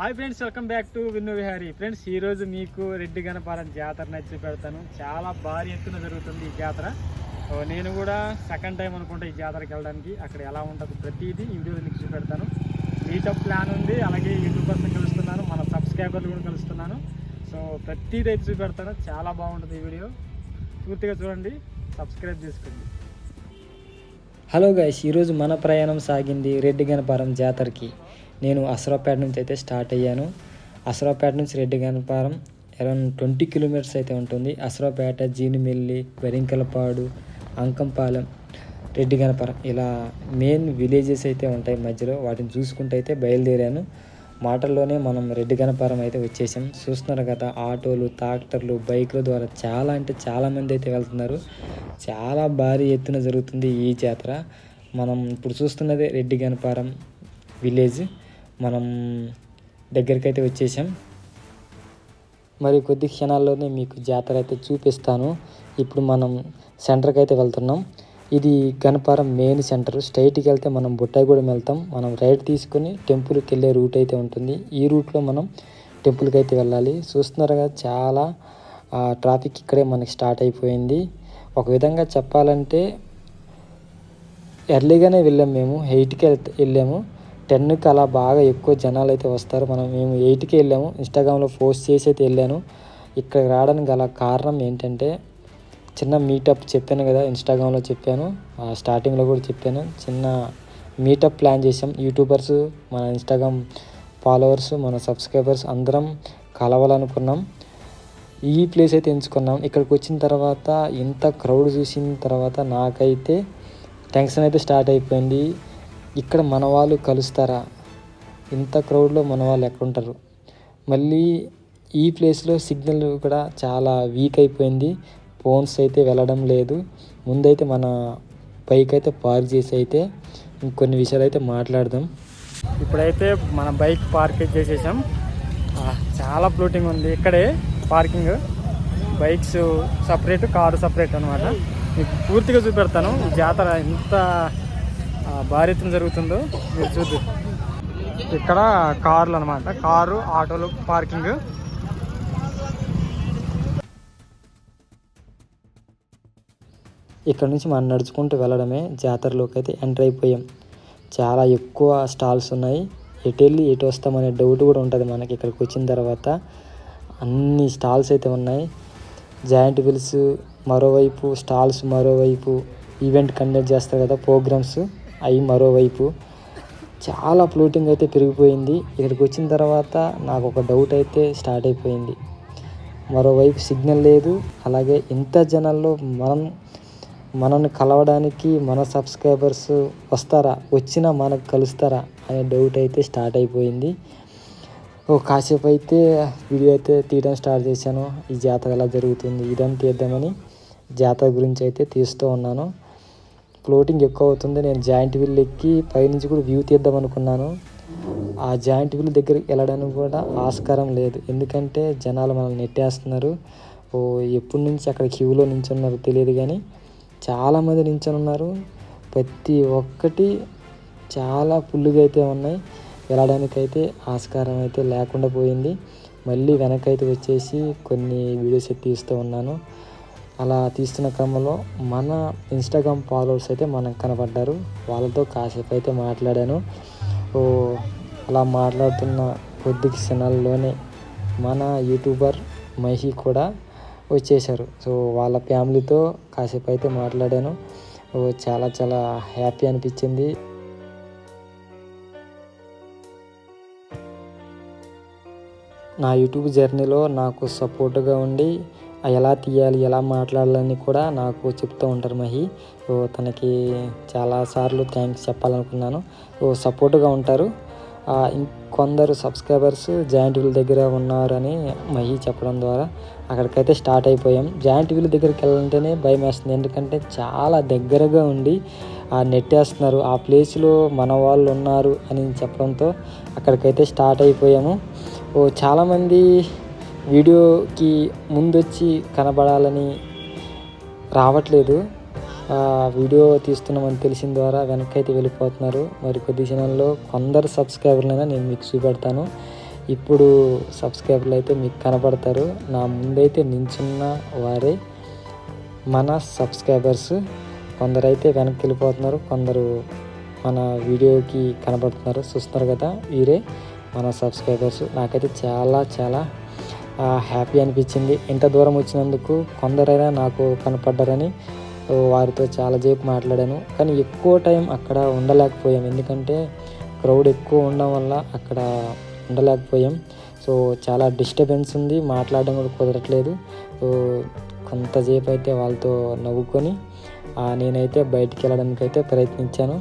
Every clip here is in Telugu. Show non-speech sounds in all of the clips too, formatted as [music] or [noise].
Hi friends welcome back to Vinnu Vihari friends ఈరోజు మీకు రెడ్డి గణపాలెం జాతర నచ్చి పెడతాను చాలా భారీ ఎత్తున జరుగుతుంది ఈ జాతర. సో నేను కూడా సెకండ్ టైం అనుకుంటా ఈ జాతరకి వెళ్ళడానికి. అక్కడ ఎలా ఉంటుంది ప్రతిదీ ఈ వీడియోలో మీకు చూపెడతాను. మీటప్ ప్లాన్ ఉంది అలాగే యూట్యూబర్స్ని కలుస్తున్నాను. మన సబ్స్క్రైబర్లు కూడా కలుస్తున్నాను. సో ప్రతిదీ అయితే చూపెడతాను. చాలా బాగుంటుంది ఈ వీడియో పూర్తిగా చూడండి సబ్స్క్రైబ్ చేసుకోండి. హలో గైస్ ఈరోజు మన ప్రయాణం సాగింది రెడ్డి గణపారం జాతరకి. నేను అసరాపేట నుంచి అయితే స్టార్ట్ అయ్యాను. అసరాపేట నుంచి Reddy Ganaparam around twenty kilometres అయితే ఉంటుంది. అసరాపేట జీనిమిల్లి వెరింకలపాడు అంకంపాలెం రెడ్డి గణపారం ఇలా మెయిన్ విలేజెస్ అయితే ఉంటాయి మధ్యలో. వాటిని చూసుకుంటూ అయితే బయలుదేరాను. మాటల్లోనే మనం రెడ్డి గణపారం అయితే వచ్చేసాం. చూస్తున్నారు కదా ఆటోలు ట్రాక్టర్లు బైకుల ద్వారా చాలా అంటే చాలామంది అయితే వెళ్తున్నారు. చాలా భారీ ఎత్తున జరుగుతుంది ఈ జాతర. మనం ఇప్పుడు చూస్తున్నదే రెడ్డి గణపారం విలేజ్. మనం దగ్గరికి అయితే వచ్చేసాం. మరి కొద్ది క్షణాల్లోనే మీకు జాతర అయితే చూపిస్తాను. ఇప్పుడు మనం సెంటర్కి అయితే వెళ్తున్నాం. ఇది గణపారం మెయిన్ సెంటర్. స్ట్రైట్కి వెళ్తే మనం బుట్టాయిగూడెం వెళ్తాం. మనం రైట్ తీసుకొని టెంపుల్కి వెళ్ళే రూట్ అయితే ఉంటుంది. ఈ రూట్లో మనం టెంపుల్కి అయితే వెళ్ళాలి. చూస్తున్నారు కదా చాలా ట్రాఫిక్ ఇక్కడే మనకి స్టార్ట్ అయిపోయింది. ఒక విధంగా చెప్పాలంటే ఎర్లీగానే వెళ్ళాం మేము. ఎయిట్కి వెళ్తే వెళ్ళాము. టెన్కి అలా బాగా ఎక్కువ జనాలు అయితే వస్తారు. మనం మేము ఎయిట్కి వెళ్ళాము. ఇన్స్టాగ్రామ్లో పోస్ట్ చేసి అయితే వెళ్ళాను. ఇక్కడ రావడానికి గల కారణం ఏంటంటే చిన్న మీటప్ చెప్పాను కదా ఇన్స్టాగ్రామ్లో చెప్పాను. స్టార్టింగ్లో కూడా చెప్పాను. చిన్న మీటప్ ప్లాన్ చేసాం యూట్యూబర్స్ మన ఇన్స్టాగ్రామ్ ఫాలోవర్స్ మన సబ్స్క్రైబర్స్ అందరం కలవాలనుకున్నాం. ఈ ప్లేస్ అయితే ఎంచుకున్నాం. ఇక్కడికి వచ్చిన తర్వాత ఇంత క్రౌడ్ చూసిన తర్వాత నాకైతే టెన్షన్ అయితే స్టార్ట్ అయిపోయింది. ఇక్కడ మన వాళ్ళు కలుస్తారా? ఇంత క్రౌడ్లో మన వాళ్ళు ఎక్కడుంటారు? మళ్ళీ ఈ ప్లేస్లో సిగ్నల్ కూడా చాలా వీక్ అయిపోయింది. ఫోన్స్ అయితే వెళ్ళడం లేదు. ముందైతే మన బైక్ అయితే పార్క్ చేసి అయితే ఇంకొన్ని విషయాలు అయితే మాట్లాడదాం. ఇప్పుడైతే మన బైక్ పార్క్ చేసేసాం. చాలా ఫ్లోటింగ్ ఉంది ఇక్కడే parking. Bikes separate car separate అనమాట మీకు పూర్తిగా చూపెడతాను. జాతర ఎంత భారీ ఎత్తున జరుగుతుందో మీరు చూద్దు. ఇక్కడ కార్లు అనమాట కారు ఆటోలు పార్కింగ్. ఇక్కడ నుంచి మనం నడుచుకుంటూ వెళ్ళడమే జాతరలోకి అయితే ఎంటర్ అయిపోయాం. చాలా ఎక్కువ స్టాల్స్ ఉన్నాయి. ఎటు వెళ్ళి ఎటు వస్తామనే డౌట్ కూడా ఉంటుంది మనకి ఇక్కడికి వచ్చిన తర్వాత. అన్ని స్టాల్స్ అయితే ఉన్నాయి. జాయింట్ వీల్స్ మరోవైపు స్టాల్స్ మరోవైపు ఈవెంట్ కండక్ట్ చేస్తారు కదా ప్రోగ్రామ్స్. అవి మరోవైపు చాలా ఫ్లోటింగ్ అయితే పెరిగిపోయింది. ఇక్కడికి వచ్చిన తర్వాత నాకు ఒక డౌట్ అయితే స్టార్ట్ అయిపోయింది. మరోవైపు సిగ్నల్ లేదు. అలాగే ఇంత జనాల్లో మనం మనల్ని కలవడానికి మన సబ్స్క్రైబర్స్ వస్తారా? వచ్చినా మనకు కలుస్తారా? అనే డౌట్ అయితే స్టార్ట్ అయిపోయింది. ఓ కాసేపు అయితే వీడియో అయితే తీయడం స్టార్ట్ చేశాను. ఈ జాతర ఎలా జరుగుతుంది? ఇదంతా తీద్దామని జాతర గురించి అయితే తీస్తూ ఉన్నాను. ఫ్లోటింగ్ ఎక్కువ అవుతుంది నేను జాయింట్ వీల్ ఎక్కి పైనుంచి కూడా వ్యూ తీద్దాం అనుకున్నాను. ఆ జాయింట్ వీల్ దగ్గరికి వెళ్ళడానికి కూడా ఆస్కారం లేదు. ఎందుకంటే జనాలు మనల్ని నెట్టేస్తున్నారు. ఓ ఎప్పటి నుంచి అక్కడ క్యూలో నించున్నారో తెలియదు కానీ చాలామంది నించొని ఉన్నారు ప్రతి ఒక్కటి చాలా పుల్లుగా అయితే ఉన్నాయి. వెళ్ళడానికైతే ఆస్కారం అయితే లేకుండా పోయింది. మళ్ళీ వెనకైతే వచ్చేసి కొన్ని వీడియోస్ అయితే తీస్తూ ఉన్నాను. అలా తీస్తున్న క్రమంలో మన ఇన్స్టాగ్రామ్ ఫాలోవర్స్ అయితే మనకు కనపడ్డారు వాళ్ళతో కాసేపు అయితే మాట్లాడాను. ఓ అలా మాట్లాడుతున్న కొద్ది క్షణాల్లోనే మన యూట్యూబర్ మహి కూడా వచ్చేసారు సో వాళ్ళ ఫ్యామిలీతో కాసేపు అయితే మాట్లాడాను. చాలా చాలా హ్యాపీ అనిపించింది. నా యూట్యూబ్ జర్నీలో నాకు సపోర్ట్గా ఉండి ఎలా తీయాలి ఎలా మాట్లాడాలని కూడా నాకు చెప్తూ ఉంటారు మహి. ఓ తనకి చాలాసార్లు థ్యాంక్స్ చెప్పాలనుకున్నాను. ఓ సపోర్ట్గా ఉంటారు. కొందరు సబ్స్క్రైబర్స్ జాయింట్ వీల్ దగ్గర ఉన్నారని మహి చెప్పడం ద్వారా అక్కడికైతే స్టార్ట్ అయిపోయాం. జాయింట్ వీల్ దగ్గరికి వెళ్ళాలంటేనే భయం వేస్తుంది. ఎందుకంటే చాలా దగ్గరగా ఉండి ఆ నెట్టేస్తున్నారు ఆ ప్లేస్లో మన వాళ్ళు ఉన్నారు అని చెప్పడంతో అక్కడికైతే స్టార్ట్ అయిపోయాము. ఓ చాలామంది వీడియోకి ముందొచ్చి కనబడాలని రావట్లేదు. వీడియో తీస్తున్నామని తెలిసిన ద్వారా వెనకైతే వెళ్ళిపోతున్నారు. మరి కొద్ది క్షణంలో కొందరు సబ్స్క్రైబర్లైనా నేను మీకు చూపెడతాను. ఇప్పుడు సబ్స్క్రైబర్లు అయితే మీకు కనపడతారు నా ముందైతే నించున్న వారే మన సబ్స్క్రైబర్స్. కొందరైతే వెనక్కి వెళ్ళిపోతున్నారు కొందరు మన వీడియోకి కనబడుతున్నారు. చూస్తున్నారు కదా వీరే మన సబ్స్క్రైబర్స్. నాకైతే చాలా చాలా హ్యాపీ అనిపించింది. ఇంత దూరం వచ్చినందుకు కొందరైనా నాకు కనపడ్డారని వారితో చాలాసేపు మాట్లాడాను. కానీ ఎక్కువ టైం అక్కడ ఉండలేకపోయాం. ఎందుకంటే క్రౌడ్ ఎక్కువ ఉండడం వల్ల అక్కడ ఉండలేకపోయాం. సో చాలా డిస్టర్బెన్స్ ఉంది. మాట్లాడడం కూడా కుదరట్లేదు. సో కొంతసేపు అయితే వాళ్ళతో నవ్వుకొని నేనైతే బయటికి వెళ్ళడానికి అయితే ప్రయత్నించాను.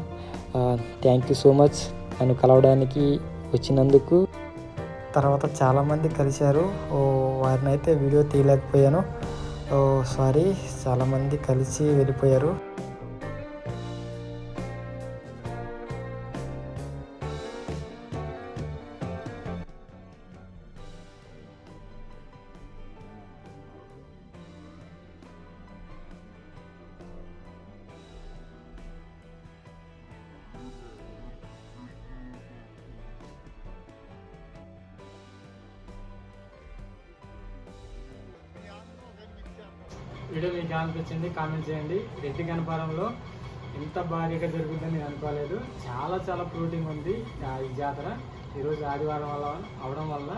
థ్యాంక్ యూ సో మచ్ నన్ను కలవడానికి వచ్చినందుకు. తర్వాత చాలామంది కలిశారు. ఓ వారిని అయితే వీడియో తీయలేకపోయాను. Oh sorry. చాలామంది కలిసి వెళ్ళిపోయారు. వీడియో మీకు అనిపించింది కామెంట్ చేయండి. రెడ్డి గణపారంలో ఇంత భారీగా జరుగుతుందని నేను అనుకోలేదు. చాలా చాలా ఫ్రూటింగ్ ఉంది ఆ ఈ జాతర. ఈరోజు ఆదివారం వల్ల అవడం వల్ల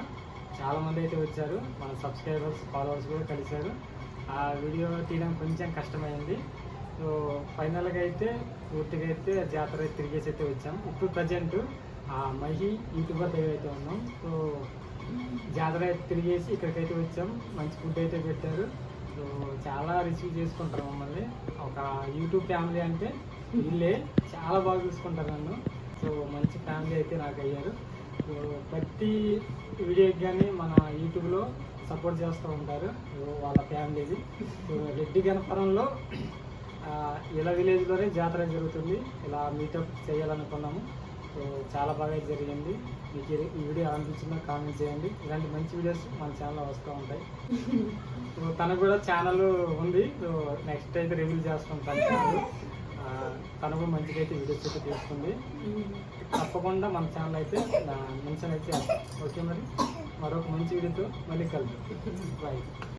చాలామంది అయితే వచ్చారు. మన సబ్స్క్రైబర్స్ ఫాలోవర్స్ కూడా కలిశారు. ఆ వీడియో తీయడం కొంచెం కష్టమైంది. సో ఫైనల్గా అయితే పూర్తిగా అయితే జాతర అయితే తిరిగేసి అయితే వచ్చాం. ఇప్పుడు ప్రజెంట్ ఆ మహి యూట్యూబర్ దగ్గర అయితే ఉన్నాం. సో జాతర అయితే తిరిగేసి ఇక్కడికైతే వచ్చాం. మంచి ఫుడ్ అయితే పెట్టారు. సో చాలా రిసీవ్ చేసుకుంటారు మమ్మల్ని. ఒక యూట్యూబ్ ఫ్యామిలీ అంటే వీళ్ళే చాలా బాగా చూసుకుంటారు నన్ను. సో మంచి ఫ్యామిలీ అయితే నాకు అయ్యారు. సో ప్రతి వీడియోకి కానీ మన యూట్యూబ్లో సపోర్ట్ చేస్తూ ఉంటారు. వాళ్ళ ఫ్యామిలీది సో రెడ్డి గణపురంలో ఇలా విలేజ్లోనే జాతర జరుగుతుంది. ఇలా మీటప్ చేయాలనుకున్నాము. సో చాలా బాగా జరిగింది. మీకు ఈ- వీడియో అనిపించిందో కామెంట్ చేయండి. ఇలాంటి మంచి వీడియోస్ మన ఛానల్లో వస్తూ ఉంటాయి. [laughs] సో తనకు కూడా ఛానల్ ఉంది. సో నెక్స్ట్ అయితే రివీల్ చేస్తాం తన ఛానల్ తను కూడా మంచిగా అయితే వీడియోస్ అయితే తీసుకుంది. [laughs] తప్పకుండా మన ఛానల్ అయితే మెన్షన్ అయితే ఓకే మరి? మరొక మంచి వీడియోతో మళ్ళీ కలుద్దాం. [laughs] బాయ్